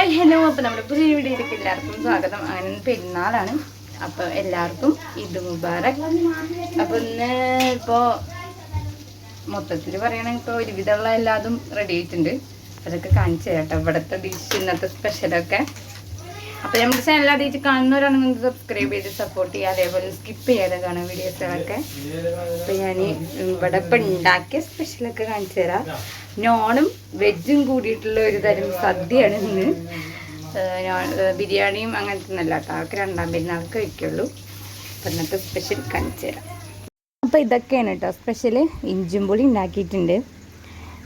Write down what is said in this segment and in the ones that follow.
Hi hello അപ്പോൾ നമ്മുടെ പുതിയ വീഡിയോയിലേക്ക് എല്ലാവർക്കും സ്വാഗതം. അങ്ങനെ പെരുന്നാളാണ്. അപ്പോൾ എല്ലാവർക്കും ഇത് മുബാറക്. അപ്പോൾ ഇന്ന് ഇപ്പോൾ മൊത്തത്തിൽ പറയുകയാണെങ്കിൽ ഇപ്പോൾ ഒരുവിധമുള്ള എല്ലാതും റെഡി ആയിട്ടുണ്ട്. അതൊക്കെ കാണിച്ചു കേട്ടോ. ഇവിടുത്തെ ഡിഷ് ഇന്നത്തെ സ്പെഷ്യലൊക്കെ അപ്പോൾ നമ്മുടെ ചാനൽ ആദ്യമായിട്ട് കാണുന്നവരാണെങ്കിൽ സബ്സ്ക്രൈബ് ചെയ്ത് സപ്പോർട്ട് ചെയ്യുക. അതേപോലെ സ്കിപ്പ് ചെയ്യാതെ കാണാം വീഡിയോസുകളൊക്കെ അപ്പോൾ ഞാൻ ഇവിടെ ഇപ്പം ഉണ്ടാക്കിയ സ്പെഷ്യലൊക്കെ കാണിച്ചു തരാം. നോണും വെജും കൂടിയിട്ടുള്ള ഒരു തരം സദ്യയാണ് ഇന്ന്. ബിരിയാണിയും അങ്ങനത്തെ ഒന്നല്ല കേട്ടോ. അവർക്ക് രണ്ടാം പെരുന്നാൾക്ക് കഴിക്കുള്ളൂ അപ്പം ഇന്നത്തെ സ്പെഷ്യൽ കാണിച്ചു തരാം. അപ്പോൾ ഇതൊക്കെയാണ് കേട്ടോ സ്പെഷ്യൽ ഇഞ്ചും പുളി ഉണ്ടാക്കിയിട്ടുണ്ട്.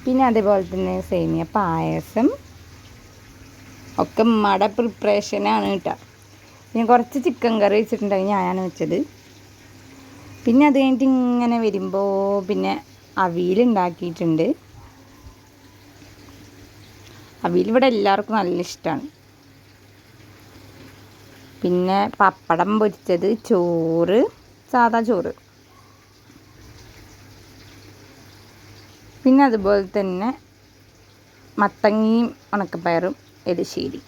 പിന്നെ അതേപോലെ തന്നെ സേമിയ പായസം. ഒക്കെ മട പ്രിപ്പറേഷനാണ് കേട്ടോ. പിന്നെ കുറച്ച് ചിക്കൻ കറി വെച്ചിട്ടുണ്ടെങ്കിൽ ഞാനാണ് വെച്ചത്. പിന്നെ അത് കഴിഞ്ഞിട്ട് ഇങ്ങനെ വരുമ്പോൾ പിന്നെ അവിയൽ ഉണ്ടാക്കിയിട്ടുണ്ട്. അവിയൽ ഇവിടെ എല്ലാവർക്കും നല്ല ഇഷ്ടമാണ് പിന്നെ പപ്പടം പൊരിച്ചത് ചോറ് സാദാ ചോറ്. പിന്നെ അതുപോലെ തന്നെ മത്തങ്ങയും ഉണക്കപ്പയറും എലിശ്ശേരി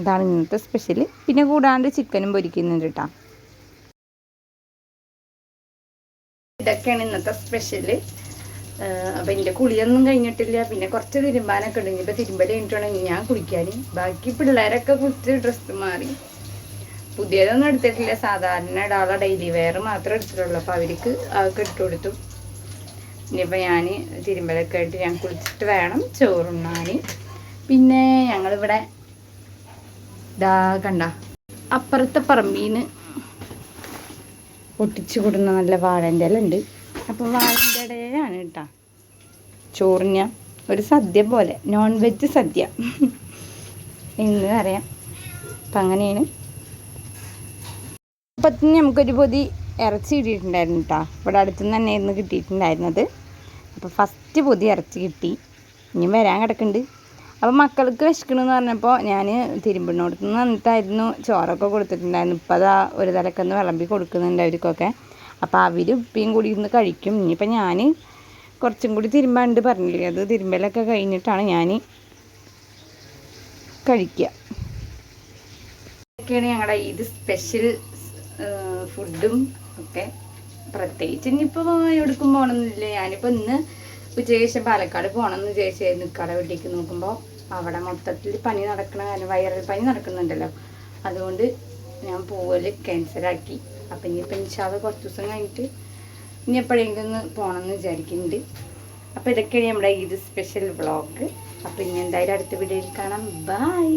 ഇതാണ് ഇന്നത്തെ സ്പെഷ്യൽ പിന്നെ കൂടാണ്ട് ചിക്കനും പൊരിക്കുന്നുണ്ട് കേട്ടോ ഇതൊക്കെയാണ് ഇന്നത്തെ സ്പെഷ്യൽ. അപ്പം എന്റെ കുളിയൊന്നും കഴിഞ്ഞിട്ടില്ല. പിന്നെ കുറച്ച് തിരുമ്പാനൊക്കെ ഉണ്ട്. ഇനിയിപ്പോൾ തിരുമ്പൽ കഴിഞ്ഞിട്ടുണ്ടെങ്കിൽ ഞാൻ കുളിക്കാൻ ബാക്കി പിള്ളേരൊക്കെ കുളിച്ച് ഡ്രസ്സ് മാറി. പുതിയതൊന്നും എടുത്തിട്ടില്ല. സാധാരണ ഇടാനുള്ള ഡെയിലി വെയർ മാത്രമേ എടുത്തിട്ടുള്ളൂ. അപ്പോൾ അവർക്ക് അതൊക്കെ ഇട്ട് കൊടുത്തു. ഇനിയിപ്പോൾ ഞാൻ തിരുമ്പലൊക്കെ ആയിട്ട് ഞാൻ കുളിച്ചിട്ട് വേണം ചോറുണ്ണാൻ പിന്നെ ഞങ്ങളിവിടെ ഇതാ കണ്ട അപ്പുറത്തെ പറമ്പീന്ന് പൊട്ടിച്ചു കൊടുക്കുന്ന നല്ല വാഴന്റെ ഇല ഉണ്ട്. അപ്പോൾ വാഴന്റെ ഇടയാണ് കേട്ടോ ചോറിഞ്ഞ ഒരു സദ്യ പോലെ നോൺ വെജ് സദ്യ. എന്ന് പറയാം. അപ്പം അങ്ങനെയാണ്. അപ്പത്തിന് നമുക്കൊരു പൊതി ഇറച്ചി കിട്ടിയിട്ടുണ്ടായിരുന്നു കേട്ടോ ഇവിടെ അടുത്തുനിന്ന് ഇന്ന് കിട്ടിയിട്ടുണ്ടായിരുന്നത്. അപ്പോൾ ഫസ്റ്റ് പൊതി ഇറച്ചി കിട്ടി. ഇനി വരാൻ കിടക്കുന്നുണ്ട്. അപ്പോൾ മക്കൾക്ക് വിശക്കണമെന്ന് പറഞ്ഞപ്പോൾ ഞാൻ തിരുമ്പിനോടത്ത് നിന്ന് വന്നിട്ടായിരുന്നു. ചോറൊക്കെ കൊടുത്തിട്ടുണ്ടായിരുന്നു. ഇപ്പം അതാ ഒരു തലക്കൊന്ന് വിളമ്പി കൊടുക്കുന്നുണ്ട് അവർക്കൊക്കെ. അപ്പോൾ അവർ ഉപ്പയും കൂടി ഇന്ന് കഴിക്കും. ഇനിയിപ്പോൾ ഞാൻ കുറച്ചും കൂടി തിരുമ്പാണ്ട് പറഞ്ഞില്ലേ? അത് തിരുമ്പലൊക്കെ കഴിഞ്ഞിട്ടാണ് ഞാൻ കഴിക്കുക ഇതൊക്കെയാണ് ഞങ്ങളുടെ ഇത് സ്പെഷ്യൽ ഫുഡും ഒക്കെ. പ്രത്യേകിച്ച് ഇനിയിപ്പോൾ എവിടേക്കും പോകണമെന്നില്ല ഞാനിപ്പോൾ ഇന്ന് ഉച്ചയ്ക്ക് ശേഷം പാലക്കാട് പോകണമെന്ന് വിചാരിച്ചായിരുന്നു. ഇക്കാടെ വീട്ടിലേക്ക് നോക്കുമ്പോൾ അവിടെ മൊത്തത്തിൽ പനി നടക്കണ കാരണം വൈറൽ പനി നടക്കുന്നുണ്ടല്ലോ. അതുകൊണ്ട് ഞാൻ പോവൽ ക്യാൻസലാക്കി അപ്പം ഇനിയിപ്പോൾ ഇൻഷാൽ കുറച്ച് ദിവസം കഴിഞ്ഞിട്ട് ഇനി എപ്പോഴെങ്കിലും ഒന്ന് പോകണമെന്ന് വിചാരിക്കുന്നുണ്ട് അപ്പോൾ ഇതൊക്കെയാണ് നമ്മുടെ ഈദ് സ്പെഷ്യൽ വ്ളോഗ്. അപ്പോൾ ഇനി എന്തായാലും അടുത്ത വീഡിയോയിൽ കാണാം. ബൈ.